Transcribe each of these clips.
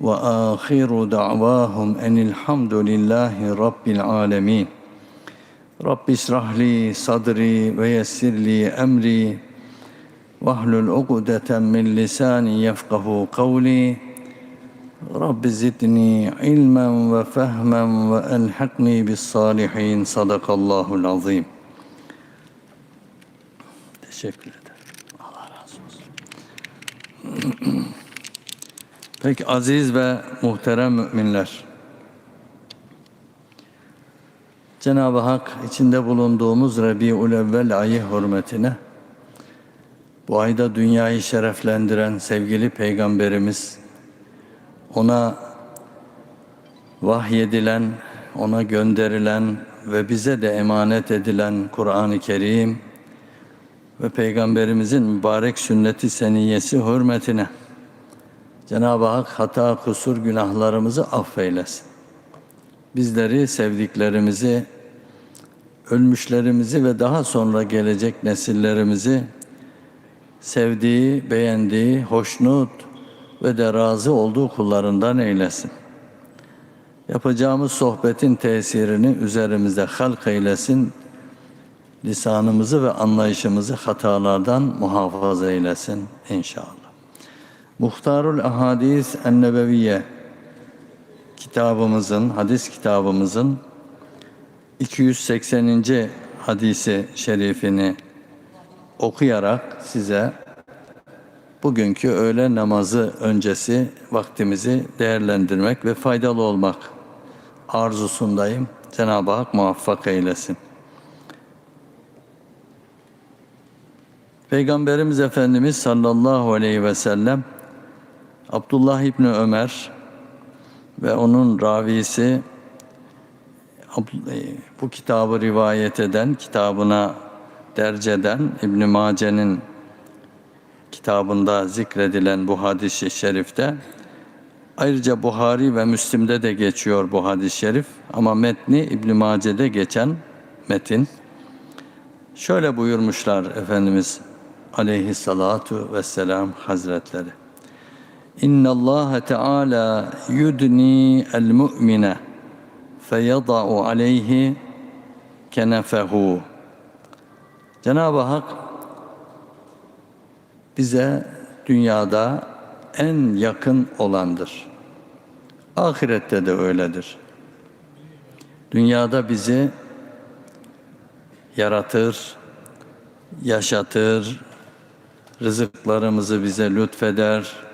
وآخر دعواهم أن الحمد لله رب العالمين. رب اشرح لي صدري ويسر لي أمري. واحلل عقدة من لساني يفقه قولي. رب زدني علما وفهما وألحقني بالصالحين. صدق الله العظيم. Teşekkür. Peki aziz ve muhterem müminler. Cenab-ı Hak içinde bulunduğumuz Rabiul Evvel ayı hürmetine bu ayda dünyayı şereflendiren sevgili peygamberimiz ona vahyedilen, ona gönderilen ve bize de emanet edilen Kur'an-ı Kerim ve peygamberimizin mübarek sünneti seniyesi hürmetine Cenab-ı Hak hata, kusur, günahlarımızı affeylesin. Bizleri, sevdiklerimizi, ölmüşlerimizi ve daha sonra gelecek nesillerimizi sevdiği, beğendiği, hoşnut ve de razı olduğu kullarından eylesin. Yapacağımız sohbetin tesirini üzerimizde halk eylesin. Lisanımızı ve anlayışımızı hatalardan muhafaza eylesin inşallah. Muhtarul Ahadis Ennebeviye kitabımızın, hadis kitabımızın 280. hadisi şerifini okuyarak size bugünkü öğle namazı öncesi vaktimizi değerlendirmek ve faydalı olmak arzusundayım. Cenab-ı Hak muvaffak eylesin. Peygamberimiz Efendimiz sallallahu aleyhi ve sellem Abdullah İbni Ömer ve onun ravisi bu kitabı rivayet eden, kitabına derceden İbn Mace'nin kitabında zikredilen bu hadis-i şerifte ayrıca Buhari ve Müslim'de de geçiyor bu hadis-i şerif ama metni İbn Mace'de geçen metin. Şöyle buyurmuşlar Efendimiz aleyhissalatu vesselam hazretleri. İnna Allah Teala yudni el mu'mine feyada'u aleyhi kenefehu. Cenab-ı Hak bize dünyada en yakın olandır. Ahirette de öyledir. Dünyada bizi yaratır, yaşatır, rızıklarımızı bize lütfeder,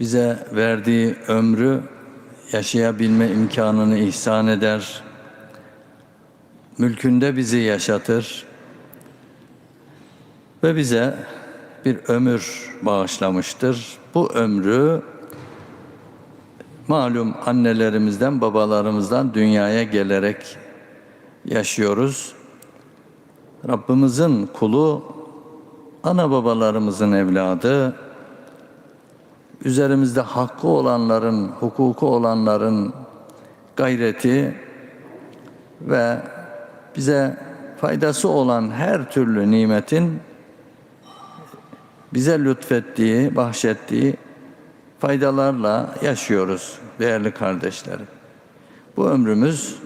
bize verdiği ömrü yaşayabilme imkanını ihsan eder, mülkünde bizi yaşatır ve bize bir ömür bağışlamıştır. Bu ömrü malum annelerimizden, babalarımızdan dünyaya gelerek yaşıyoruz. Rabbimizin kulu, ana babalarımızın evladı, üzerimizde hakkı olanların, hukuku olanların gayreti ve bize faydası olan her türlü nimetin bize lütfettiği, bahşettiği faydalarla yaşıyoruz değerli kardeşlerim. Bu ömrümüz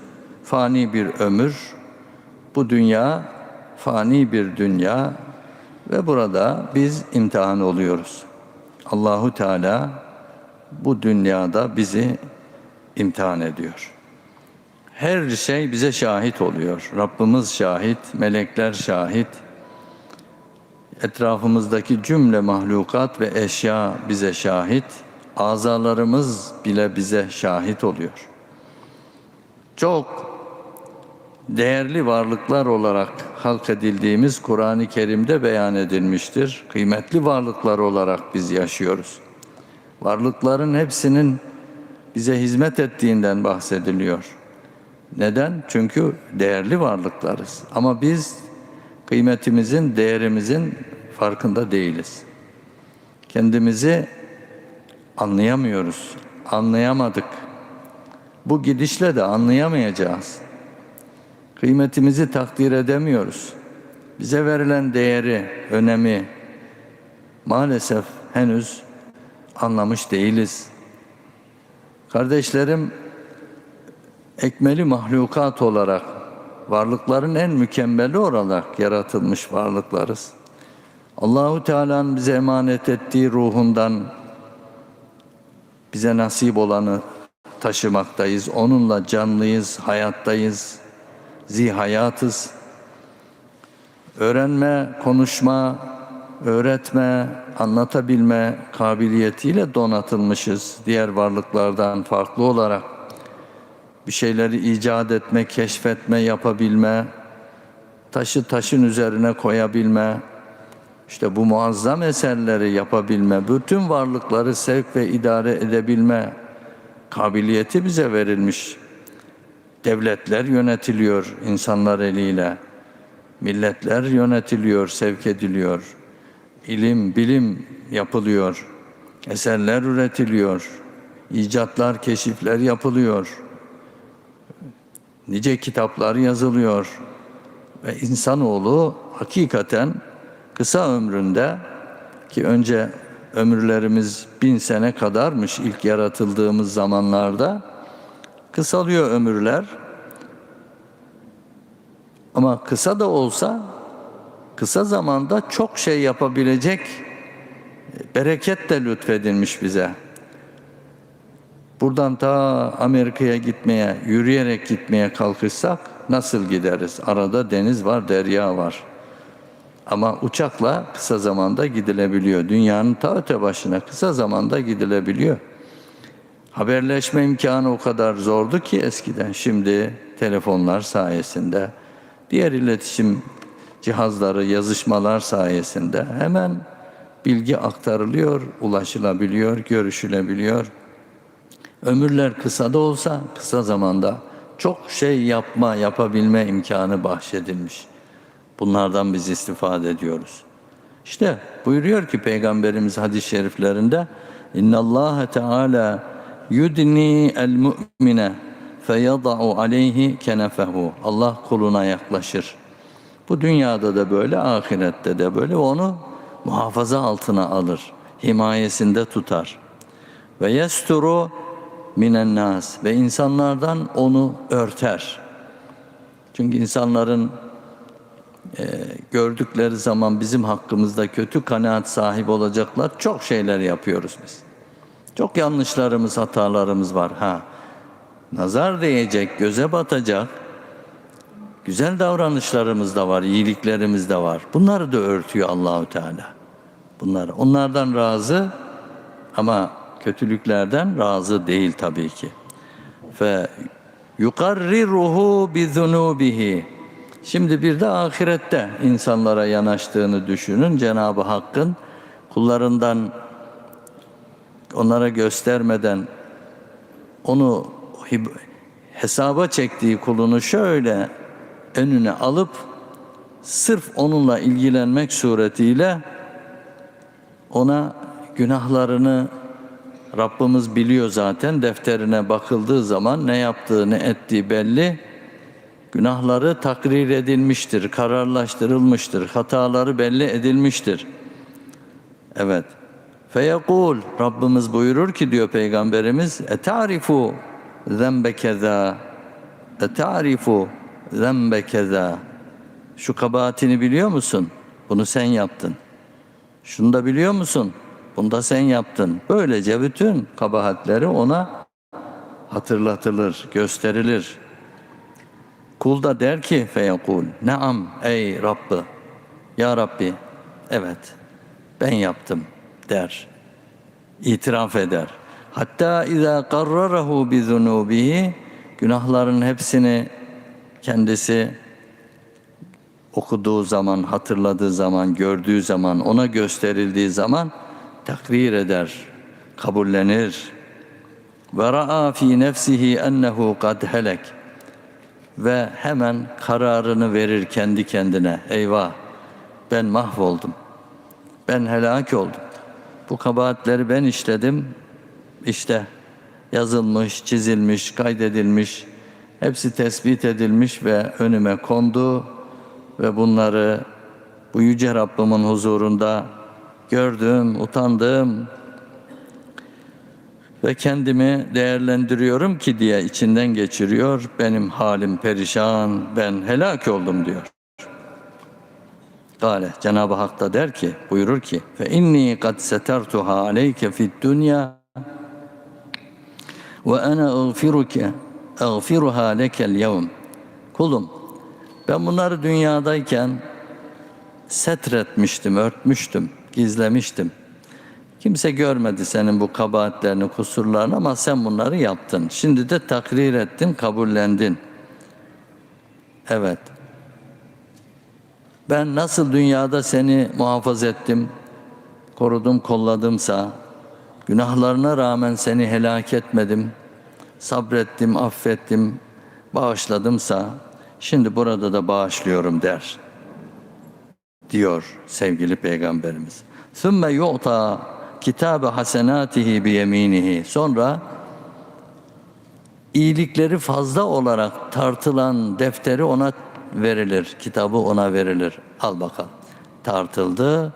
fani bir ömür. Bu dünya fani bir dünya ve burada biz imtihan oluyoruz. Allahu Teala bu dünyada bizi imtihan ediyor. Her şey bize şahit oluyor. Rabbimiz şahit, melekler şahit. Etrafımızdaki cümle mahlukat ve eşya bize şahit. Azalarımız bile bize şahit oluyor. Çok değerli varlıklar olarak halk edildiğimiz Kur'an-ı Kerim'de beyan edilmiştir. Kıymetli varlıklar olarak biz yaşıyoruz. Varlıkların hepsinin bize hizmet ettiğinden bahsediliyor. Neden? Çünkü değerli varlıklarız. Ama biz kıymetimizin, değerimizin farkında değiliz. Kendimizi anlayamıyoruz. Anlayamadık. Bu gidişle de anlayamayacağız. Kıymetimizi takdir edemiyoruz. Bize verilen değeri, önemi maalesef henüz anlamış değiliz. Kardeşlerim, ekmeli mahlukat olarak varlıkların en mükemmeli olarak yaratılmış varlıklarız. Allahu Teala'nın bize emanet ettiği ruhundan bize nasip olanı taşımaktayız. Onunla canlıyız, hayattayız, zihayatız. Öğrenme, konuşma, öğretme, anlatabilme kabiliyetiyle donatılmışız diğer varlıklardan farklı olarak. Bir şeyleri icat etme, keşfetme, yapabilme, taşı taşın üzerine koyabilme, işte bu muazzam eserleri yapabilme, bütün varlıkları sevk ve idare edebilme kabiliyeti bize verilmiş. Devletler yönetiliyor insanlar eliyle. Milletler yönetiliyor, sevk ediliyor. İlim, bilim yapılıyor. Eserler üretiliyor. icatlar, keşifler yapılıyor. Nice kitaplar yazılıyor. Ve insanoğlu hakikaten kısa ömründe ki önce ömürlerimiz bin sene kadarmış ilk yaratıldığımız zamanlarda kısalıyor ömürler. Ama kısa da olsa kısa zamanda çok şey yapabilecek bereket de lütfedilmiş bize. Buradan ta Amerika'ya gitmeye, yürüyerek gitmeye kalkışsak nasıl gideriz? Arada deniz var, derya var. Ama uçakla kısa zamanda gidilebiliyor. Dünyanın ta öte başına kısa zamanda gidilebiliyor. Haberleşme imkanı o kadar zordu ki eskiden. Şimdi telefonlar sayesinde, diğer iletişim cihazları, yazışmalar sayesinde hemen bilgi aktarılıyor, ulaşılabiliyor, görüşülebiliyor. Ömürler kısa da olsa kısa zamanda çok şey yapma, yapabilme imkanı bahşedilmiş. Bunlardan biz istifade ediyoruz. İşte buyuruyor ki Peygamberimiz hadis-i şeriflerinde İnna Allah Teala yudni el mu'mine feyada'u aleyhi kenefehu. Allah kuluna yaklaşır. Bu dünyada da böyle, ahirette de böyle onu muhafaza altına alır. Himayesinde tutar. Ve yesturu minen nas ve insanlardan onu örter. Çünkü insanların e, gördükleri zaman bizim hakkımızda kötü kanaat sahibi olacaklar. Çok şeyler yapıyoruz biz. Çok yanlışlarımız, hatalarımız var. Ha, nazar değecek, göze batacak. Güzel davranışlarımız da var, iyiliklerimiz de var. Bunları da örtüyor Allahu Teala. Bunlar onlardan razı ama kötülüklerden razı değil tabii ki. Fe yukarriruhu bi zunubihi. Şimdi bir de ahirette insanlara yanaştığını düşünün. Cenab-ı Hakk'ın kullarından onlara göstermeden onu hesaba çektiği kulunu şöyle önüne alıp sırf onunla ilgilenmek suretiyle ona günahlarını Rabbimiz biliyor zaten defterine bakıldığı zaman ne yaptığı ne ettiği belli. Günahları takrir edilmiştir, kararlaştırılmıştır, hataları belli edilmiştir. Evet. Feyekul Rabbimiz buyurur ki diyor Peygamberimiz etarifu zembe keza etarifu zembe keza şu kabahatini biliyor musun? Bunu sen yaptın. Şunu da biliyor musun? Bunu da sen yaptın. Böylece bütün kabahatleri ona hatırlatılır, gösterilir. Kul da der ki feyekul, neam ey Rabbi, ya Rabbi, evet ben yaptım der. İtiraf eder. Hatta izâ karrarahu bi zunubihi günahların hepsini kendisi okuduğu zaman, hatırladığı zaman, gördüğü zaman, ona gösterildiği zaman takrir eder, kabullenir. Ve ra'a fi nefsihi ennehu kad helek ve hemen kararını verir kendi kendine. Eyvah ben mahvoldum. Ben helak oldum. Bu kabahatleri ben işledim. İşte yazılmış, çizilmiş, kaydedilmiş, hepsi tespit edilmiş ve önüme kondu ve bunları bu yüce Rabbimin huzurunda gördüm, utandım ve kendimi değerlendiriyorum ki diye içinden geçiriyor. Benim halim perişan, ben helak oldum diyor. Kale Cenab-ı Hak da der ki, buyurur ki fe inni kad setertuha aleyke fid dünya ve ana ağfiruke ağfiruha lekel yevm. Kulum ben bunları dünyadayken setretmiştim, örtmüştüm, gizlemiştim. Kimse görmedi senin bu kabahatlerini, kusurlarını ama sen bunları yaptın. Şimdi de takrir ettin, kabullendin. Evet. Ben nasıl dünyada seni muhafaza ettim, korudum, kolladımsa, günahlarına rağmen seni helak etmedim, sabrettim, affettim, bağışladımsa, şimdi burada da bağışlıyorum der. Diyor sevgili Peygamberimiz. Sümme yu'ta kitabe hasenatihi bi yeminihi. Sonra iyilikleri fazla olarak tartılan defteri ona verilir. Kitabı ona verilir. Al bakalım. Tartıldı.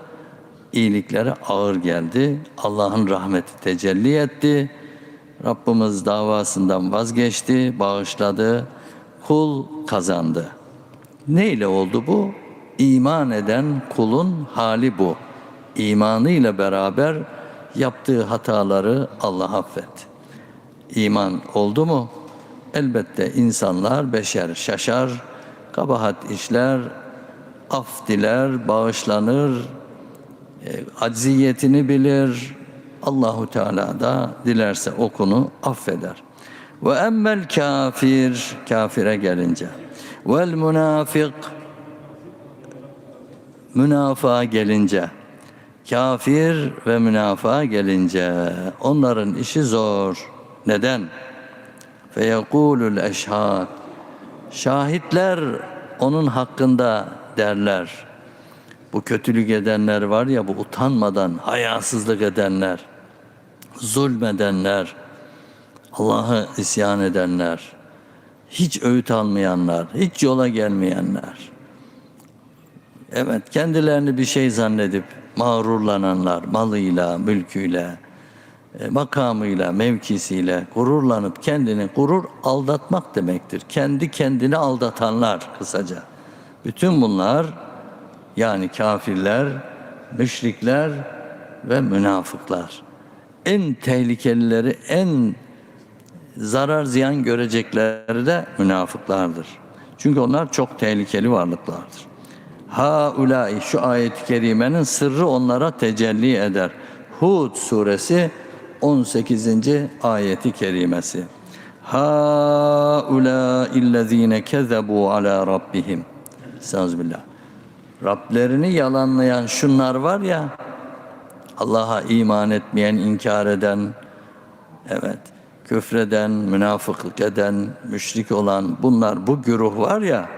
iyilikleri ağır geldi. Allah'ın rahmeti tecelli etti. Rabbimiz davasından vazgeçti, bağışladı. Kul kazandı. Ne ile oldu bu? İman eden kulun hali bu. İmanıyla beraber yaptığı hataları Allah affet. İman oldu mu? Elbette insanlar beşer şaşar, kabahat işler, af diler, bağışlanır, e, acziyetini bilir. Allahu Teala da dilerse okunu affeder. Ve emmel kafir, kafire gelince. Vel münafık, münafığa gelince. Kafir ve münafığa gelince onların işi zor. Neden? Feyekulul eşhad. Şahitler onun hakkında derler. Bu kötülük edenler var ya bu utanmadan hayasızlık edenler, zulmedenler, Allah'ı isyan edenler, hiç öğüt almayanlar, hiç yola gelmeyenler. Evet kendilerini bir şey zannedip mağrurlananlar malıyla, mülküyle, makamıyla, mevkisiyle gururlanıp kendini gurur aldatmak demektir. Kendi kendini aldatanlar kısaca. Bütün bunlar yani kafirler, müşrikler ve münafıklar. En tehlikelileri, en zarar ziyan görecekleri de münafıklardır. Çünkü onlar çok tehlikeli varlıklardır. Ha ulai şu ayet-i kerimenin sırrı onlara tecelli eder. Hud suresi 18. ayeti kerimesi. Ha ulâillezîne kezebu ala rabbihim. Estağfirullah. Rablerini yalanlayan şunlar var ya, Allah'a iman etmeyen, inkar eden, evet, küfreden, münafıklık eden, müşrik olan bunlar, bu güruh var ya,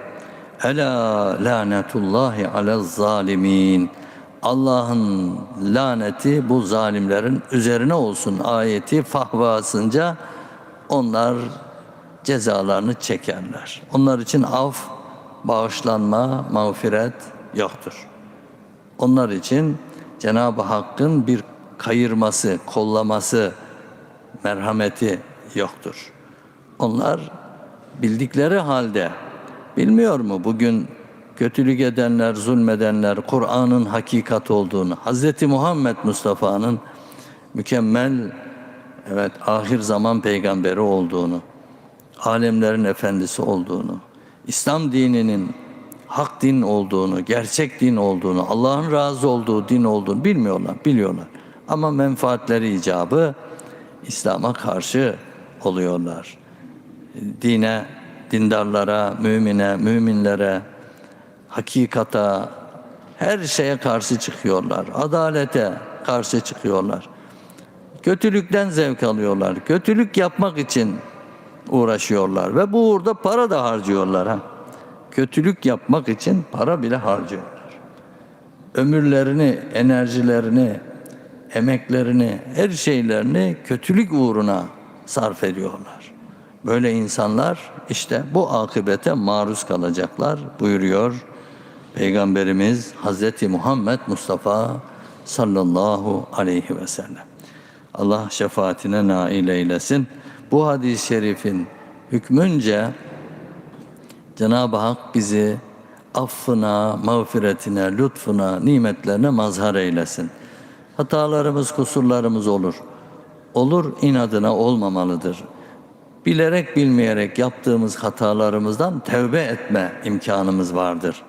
Ela lanetullahi ala zalimin. Allah'ın laneti bu zalimlerin üzerine olsun ayeti fahvasınca onlar cezalarını çekerler. Onlar için af, bağışlanma, mağfiret yoktur. Onlar için Cenab-ı Hakk'ın bir kayırması, kollaması, merhameti yoktur. Onlar bildikleri halde bilmiyor mu bugün kötülük edenler, zulmedenler Kur'an'ın hakikat olduğunu, Hz. Muhammed Mustafa'nın mükemmel evet ahir zaman peygamberi olduğunu, alemlerin efendisi olduğunu, İslam dininin hak din olduğunu, gerçek din olduğunu, Allah'ın razı olduğu din olduğunu bilmiyorlar, biliyorlar. Ama menfaatleri icabı İslam'a karşı oluyorlar. Dine, dindarlara, mümine, müminlere, hakikata, her şeye karşı çıkıyorlar. Adalete karşı çıkıyorlar. Kötülükten zevk alıyorlar. Kötülük yapmak için uğraşıyorlar ve bu uğurda para da harcıyorlar ha. Kötülük yapmak için para bile harcıyorlar. Ömürlerini, enerjilerini, emeklerini, her şeylerini kötülük uğruna sarf ediyorlar. Böyle insanlar işte bu akıbete maruz kalacaklar buyuruyor Peygamberimiz Hazreti Muhammed Mustafa sallallahu aleyhi ve sellem. Allah şefaatine nail eylesin. Bu hadis-i şerifin hükmünce Cenab-ı Hak bizi affına, mağfiretine, lütfuna, nimetlerine mazhar eylesin. Hatalarımız, kusurlarımız olur. Olur inadına olmamalıdır. Bilerek bilmeyerek yaptığımız hatalarımızdan tevbe etme imkanımız vardır.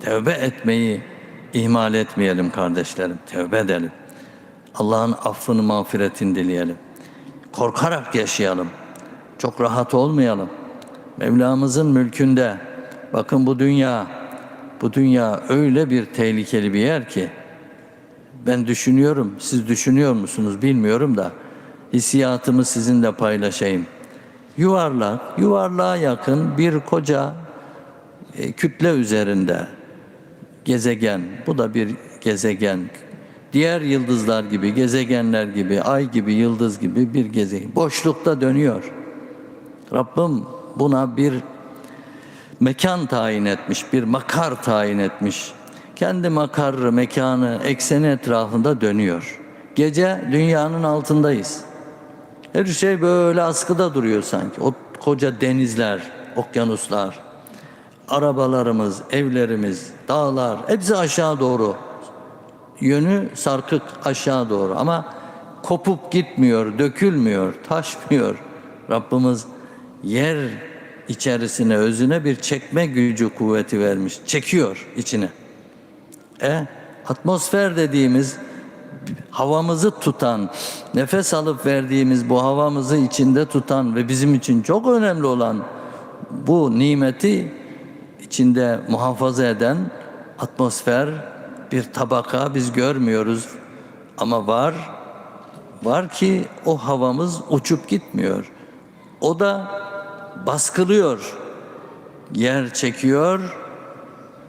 Tevbe etmeyi ihmal etmeyelim kardeşlerim. Tevbe edelim. Allah'ın affını, mağfiretini dileyelim. Korkarak yaşayalım. Çok rahat olmayalım. Mevlamızın mülkünde bakın bu dünya bu dünya öyle bir tehlikeli bir yer ki ben düşünüyorum, siz düşünüyor musunuz bilmiyorum da hissiyatımı sizinle paylaşayım. Yuvarlak, yuvarlığa yakın bir koca e, kütle üzerinde gezegen. Bu da bir gezegen. Diğer yıldızlar gibi, gezegenler gibi, ay gibi, yıldız gibi bir gezegen. Boşlukta dönüyor. Rabbim buna bir mekan tayin etmiş, bir makar tayin etmiş. Kendi makarı, mekanı, ekseni etrafında dönüyor. Gece dünyanın altındayız. Her şey böyle askıda duruyor sanki. O koca denizler, okyanuslar, arabalarımız, evlerimiz, dağlar hepsi aşağı doğru. Yönü sarkık aşağı doğru ama kopup gitmiyor, dökülmüyor, taşmıyor. Rabbimiz yer içerisine, özüne bir çekme gücü kuvveti vermiş. Çekiyor içine. E, atmosfer dediğimiz havamızı tutan, nefes alıp verdiğimiz bu havamızı içinde tutan ve bizim için çok önemli olan bu nimeti içinde muhafaza eden atmosfer bir tabaka biz görmüyoruz ama var var ki o havamız uçup gitmiyor. O da baskılıyor. Yer çekiyor,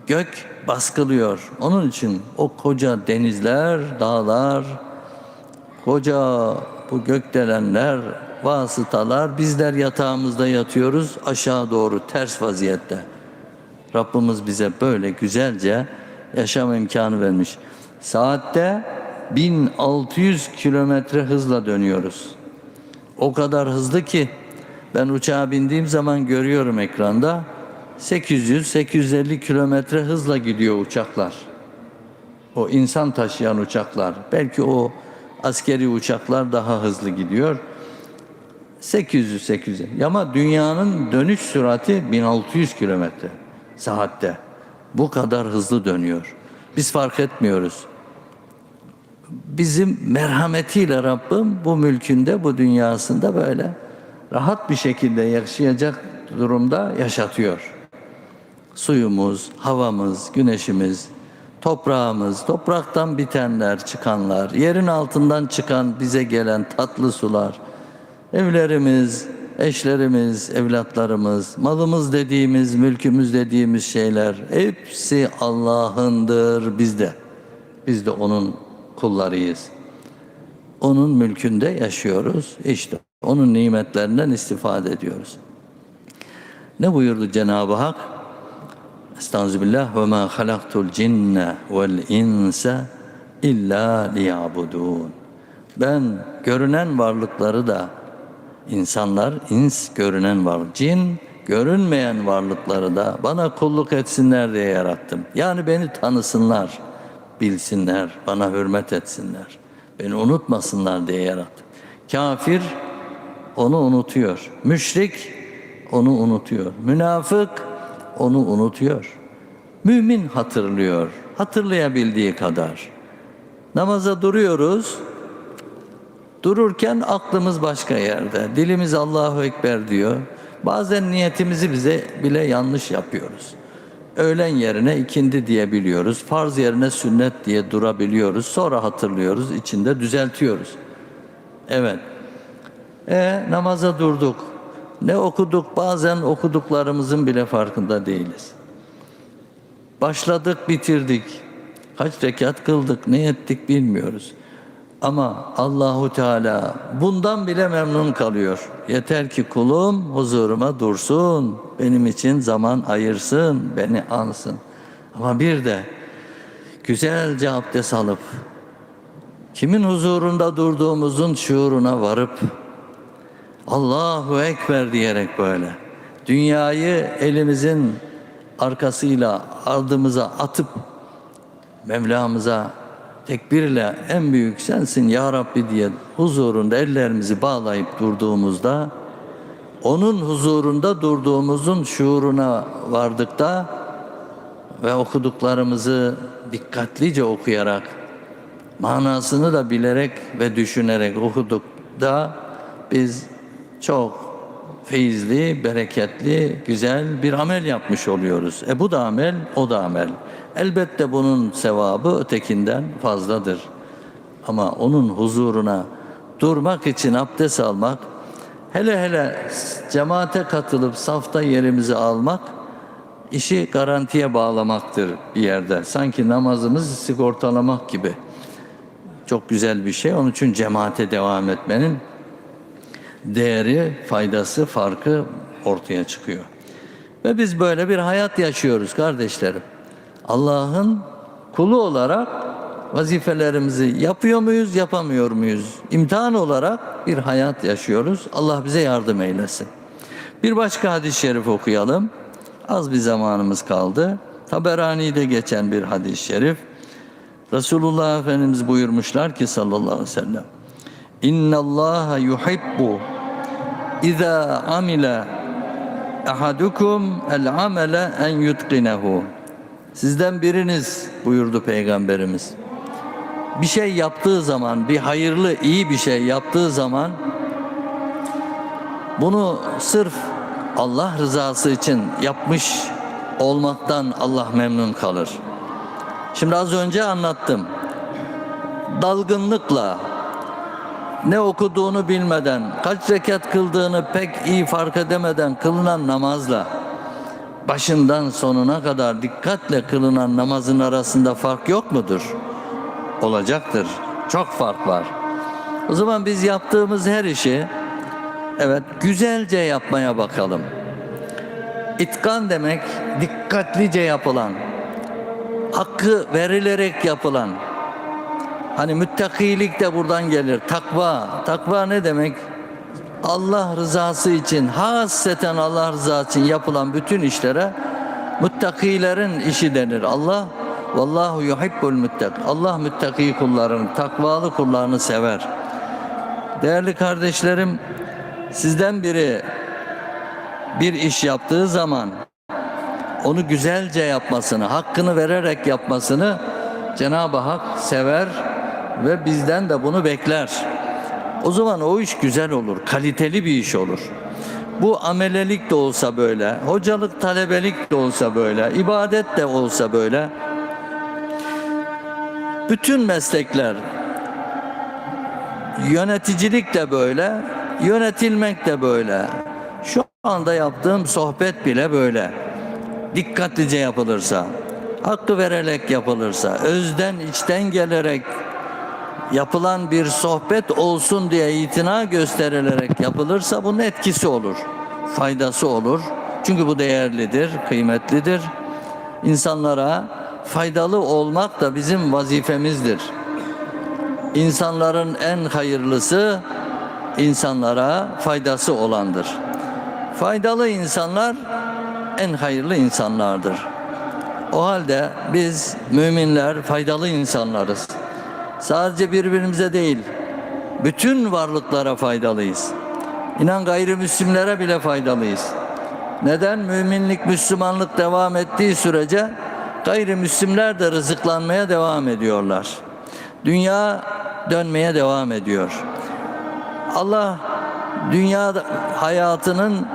gök baskılıyor. Onun için o koca denizler, dağlar, koca bu gökdelenler, vasıtalar bizler yatağımızda yatıyoruz aşağı doğru ters vaziyette. Rabbimiz bize böyle güzelce yaşam imkanı vermiş. Saatte 1600 kilometre hızla dönüyoruz. O kadar hızlı ki ben uçağa bindiğim zaman görüyorum ekranda 800-850 kilometre hızla gidiyor uçaklar. O insan taşıyan uçaklar. Belki o askeri uçaklar daha hızlı gidiyor. 800-800. Ama dünyanın dönüş sürati 1600 kilometre saatte. Bu kadar hızlı dönüyor. Biz fark etmiyoruz. Bizim merhametiyle Rabbim bu mülkünde, bu dünyasında böyle rahat bir şekilde yaşayacak durumda yaşatıyor. Suyumuz, havamız, güneşimiz, toprağımız, topraktan bitenler, çıkanlar, yerin altından çıkan bize gelen tatlı sular, evlerimiz, eşlerimiz, evlatlarımız, malımız dediğimiz, mülkümüz dediğimiz şeyler hepsi Allah'ındır bizde. Biz de onun kullarıyız. Onun mülkünde yaşıyoruz. İşte onun nimetlerinden istifade ediyoruz. Ne buyurdu Cenab-ı Hak? Estağfirullah ve ma halaktul cinne vel insa illa liyabudun. Ben görünen varlıkları da insanlar, ins görünen varlık, cin görünmeyen varlıkları da bana kulluk etsinler diye yarattım. Yani beni tanısınlar, bilsinler, bana hürmet etsinler. Beni unutmasınlar diye yarattım. Kafir onu unutuyor. Müşrik onu unutuyor. Münafık onu unutuyor. Mümin hatırlıyor. Hatırlayabildiği kadar. Namaza duruyoruz. Dururken aklımız başka yerde. Dilimiz Allahu Ekber diyor. Bazen niyetimizi bize bile yanlış yapıyoruz. Öğlen yerine ikindi diyebiliyoruz. Farz yerine sünnet diye durabiliyoruz. Sonra hatırlıyoruz, içinde düzeltiyoruz. Evet. E namaza durduk. Ne okuduk? Bazen okuduklarımızın bile farkında değiliz. Başladık, bitirdik. Kaç rekat kıldık, ne ettik bilmiyoruz. Ama Allahu Teala bundan bile memnun kalıyor. Yeter ki kulum huzuruma dursun, benim için zaman ayırsın, beni ansın. Ama bir de güzelce abdest alıp kimin huzurunda durduğumuzun şuuruna varıp Allahu Ekber diyerek böyle dünyayı elimizin arkasıyla ardımıza atıp Mevlamıza tekbirle en büyük sensin ya Rabbi diye huzurunda ellerimizi bağlayıp durduğumuzda onun huzurunda durduğumuzun şuuruna vardıkta ve okuduklarımızı dikkatlice okuyarak manasını da bilerek ve düşünerek okuduk da biz çok feyizli, bereketli, güzel bir amel yapmış oluyoruz. E bu da amel, o da amel. Elbette bunun sevabı ötekinden fazladır. Ama onun huzuruna durmak için abdest almak, hele hele cemaate katılıp safta yerimizi almak, işi garantiye bağlamaktır bir yerde. Sanki namazımızı sigortalamak gibi. Çok güzel bir şey. Onun için cemaate devam etmenin değeri, faydası, farkı ortaya çıkıyor. Ve biz böyle bir hayat yaşıyoruz kardeşlerim. Allah'ın kulu olarak vazifelerimizi yapıyor muyuz, yapamıyor muyuz? İmtihan olarak bir hayat yaşıyoruz. Allah bize yardım eylesin. Bir başka hadis-i şerif okuyalım. Az bir zamanımız kaldı. Taberani'de geçen bir hadis-i şerif. Resulullah Efendimiz buyurmuşlar ki sallallahu aleyhi ve sellem. İnna Allah yuhibbu İza amile ahadukum el amele en yutqinehu. Sizden biriniz buyurdu peygamberimiz. Bir şey yaptığı zaman, bir hayırlı, iyi bir şey yaptığı zaman bunu sırf Allah rızası için yapmış olmaktan Allah memnun kalır. Şimdi az önce anlattım. Dalgınlıkla, ne okuduğunu bilmeden, kaç rekat kıldığını pek iyi fark edemeden kılınan namazla başından sonuna kadar dikkatle kılınan namazın arasında fark yok mudur? Olacaktır. Çok fark var. O zaman biz yaptığımız her işi evet güzelce yapmaya bakalım. İtkan demek dikkatlice yapılan, hakkı verilerek yapılan, Hani müttakilik de buradan gelir. Takva. Takva ne demek? Allah rızası için, hasreten Allah rızası için yapılan bütün işlere müttakilerin işi denir. Allah Vallahu yuhibbul müttak. Allah müttaki kullarını, takvalı kullarını sever. Değerli kardeşlerim, sizden biri bir iş yaptığı zaman onu güzelce yapmasını, hakkını vererek yapmasını Cenab-ı Hak sever ve bizden de bunu bekler. O zaman o iş güzel olur, kaliteli bir iş olur. Bu amelelik de olsa böyle, hocalık, talebelik de olsa böyle, ibadet de olsa böyle. Bütün meslekler, yöneticilik de böyle, yönetilmek de böyle. Şu anda yaptığım sohbet bile böyle. Dikkatlice yapılırsa, hakkı vererek yapılırsa, özden içten gelerek yapılan bir sohbet olsun diye itina gösterilerek yapılırsa bunun etkisi olur. Faydası olur. Çünkü bu değerlidir, kıymetlidir. İnsanlara faydalı olmak da bizim vazifemizdir. İnsanların en hayırlısı insanlara faydası olandır. Faydalı insanlar en hayırlı insanlardır. O halde biz müminler faydalı insanlarız. Sadece birbirimize değil, bütün varlıklara faydalıyız. İnan gayrimüslimlere bile faydalıyız. Neden? Müminlik, Müslümanlık devam ettiği sürece gayrimüslimler de rızıklanmaya devam ediyorlar. Dünya dönmeye devam ediyor. Allah dünya hayatının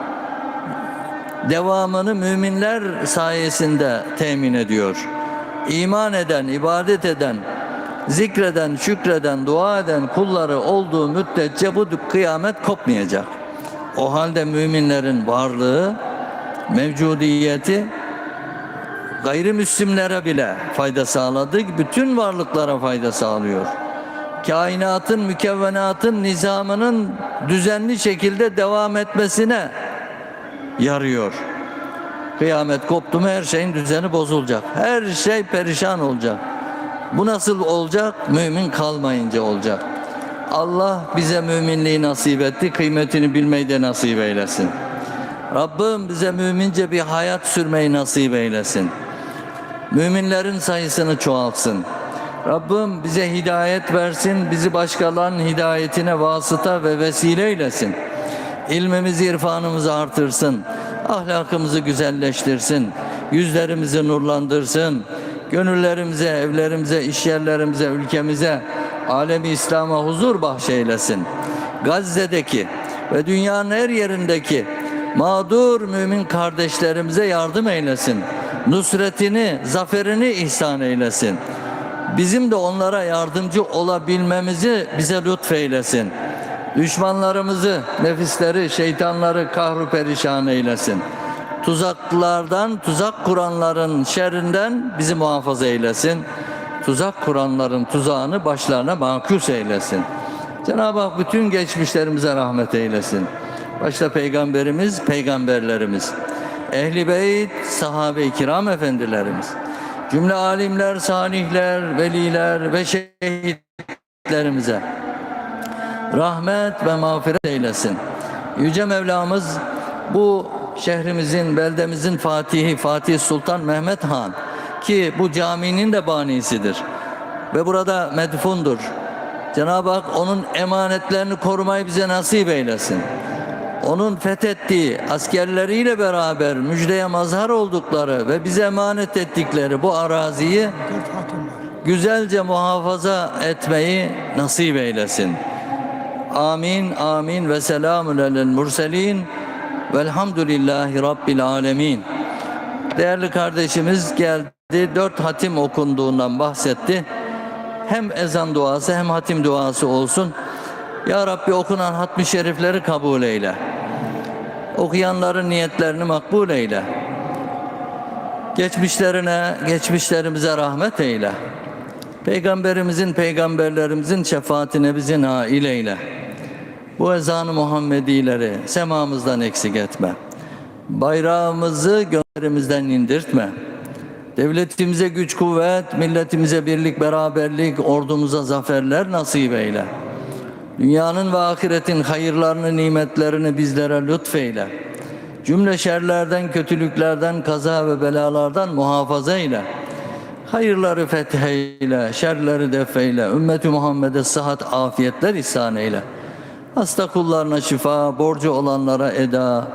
devamını müminler sayesinde temin ediyor. İman eden, ibadet eden, zikreden, şükreden, dua eden kulları olduğu müddetçe bu kıyamet kopmayacak. O halde müminlerin varlığı, mevcudiyeti gayrimüslimlere bile fayda sağladı. Bütün varlıklara fayda sağlıyor. Kainatın, mükevvenatın nizamının düzenli şekilde devam etmesine yarıyor. Kıyamet koptu mu her şeyin düzeni bozulacak. Her şey perişan olacak. Bu nasıl olacak? Mümin kalmayınca olacak. Allah bize müminliği nasip etti. Kıymetini bilmeyi de nasip eylesin. Rabbim bize mümince bir hayat sürmeyi nasip eylesin. Müminlerin sayısını çoğaltsın. Rabbim bize hidayet versin, bizi başkalarının hidayetine vasıta ve vesile eylesin. İlmimizi, irfanımızı artırsın, ahlakımızı güzelleştirsin, yüzlerimizi nurlandırsın, gönüllerimize, evlerimize, işyerlerimize, ülkemize, alemi İslam'a huzur bahşeylesin. Gazze'deki ve dünyanın her yerindeki mağdur mümin kardeşlerimize yardım eylesin. Nusretini, zaferini ihsan eylesin. Bizim de onlara yardımcı olabilmemizi bize lütfeylesin. Düşmanlarımızı, nefisleri, şeytanları kahru perişan eylesin. Tuzaklardan, tuzak kuranların şerrinden bizi muhafaza eylesin. Tuzak kuranların tuzağını başlarına makus eylesin. Cenab-ı Hak bütün geçmişlerimize rahmet eylesin. Başta peygamberimiz, peygamberlerimiz, ehli beyt, sahabe-i kiram efendilerimiz, cümle alimler, salihler, veliler ve şehitlerimize rahmet ve mağfiret eylesin. Yüce Mevlamız bu şehrimizin, beldemizin Fatihi, Fatih Sultan Mehmet Han ki bu caminin de banisidir ve burada medfundur. Cenab-ı Hak onun emanetlerini korumayı bize nasip eylesin. Onun fethettiği askerleriyle beraber müjdeye mazhar oldukları ve bize emanet ettikleri bu araziyi güzelce muhafaza etmeyi nasip eylesin. Amin, amin ve selamun alel murselin velhamdülillahi rabbil alemin. Değerli kardeşimiz geldi, dört hatim okunduğundan bahsetti. Hem ezan duası hem hatim duası olsun. Ya Rabbi okunan hatmi şerifleri kabul eyle. Okuyanların niyetlerini makbul eyle. Geçmişlerine, geçmişlerimize rahmet eyle. Peygamberimizin, peygamberlerimizin şefaatine bizi nail eyle. Bu ezanı Muhammedileri semamızdan eksik etme. Bayrağımızı gönlerimizden indirtme. Devletimize güç kuvvet, milletimize birlik beraberlik, ordumuza zaferler nasip eyle. Dünyanın ve ahiretin hayırlarını, nimetlerini bizlere lütfeyle. Cümle şerlerden, kötülüklerden, kaza ve belalardan muhafaza eyle. Hayırları fetheyle, şerleri defeyle, ümmeti Muhammed'e sıhhat, afiyetler ihsan eyle. Hasta kullarına şifa, borcu olanlara eda.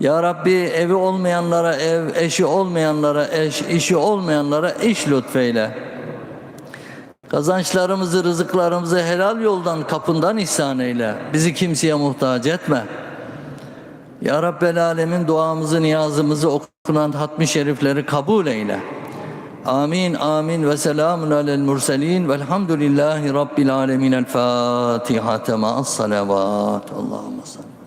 Ya Rabbi evi olmayanlara ev, eşi olmayanlara eş, işi olmayanlara iş lütfeyle. Kazançlarımızı, rızıklarımızı helal yoldan, kapından ihsan eyle. Bizi kimseye muhtaç etme. Ya Rabbel Alemin duamızı, niyazımızı okunan hatmi şerifleri kabul eyle. Amin, amin ve selamun alel murselin velhamdülillahi rabbil alemin. El Fatiha ma'as salavat. Allahümme salli.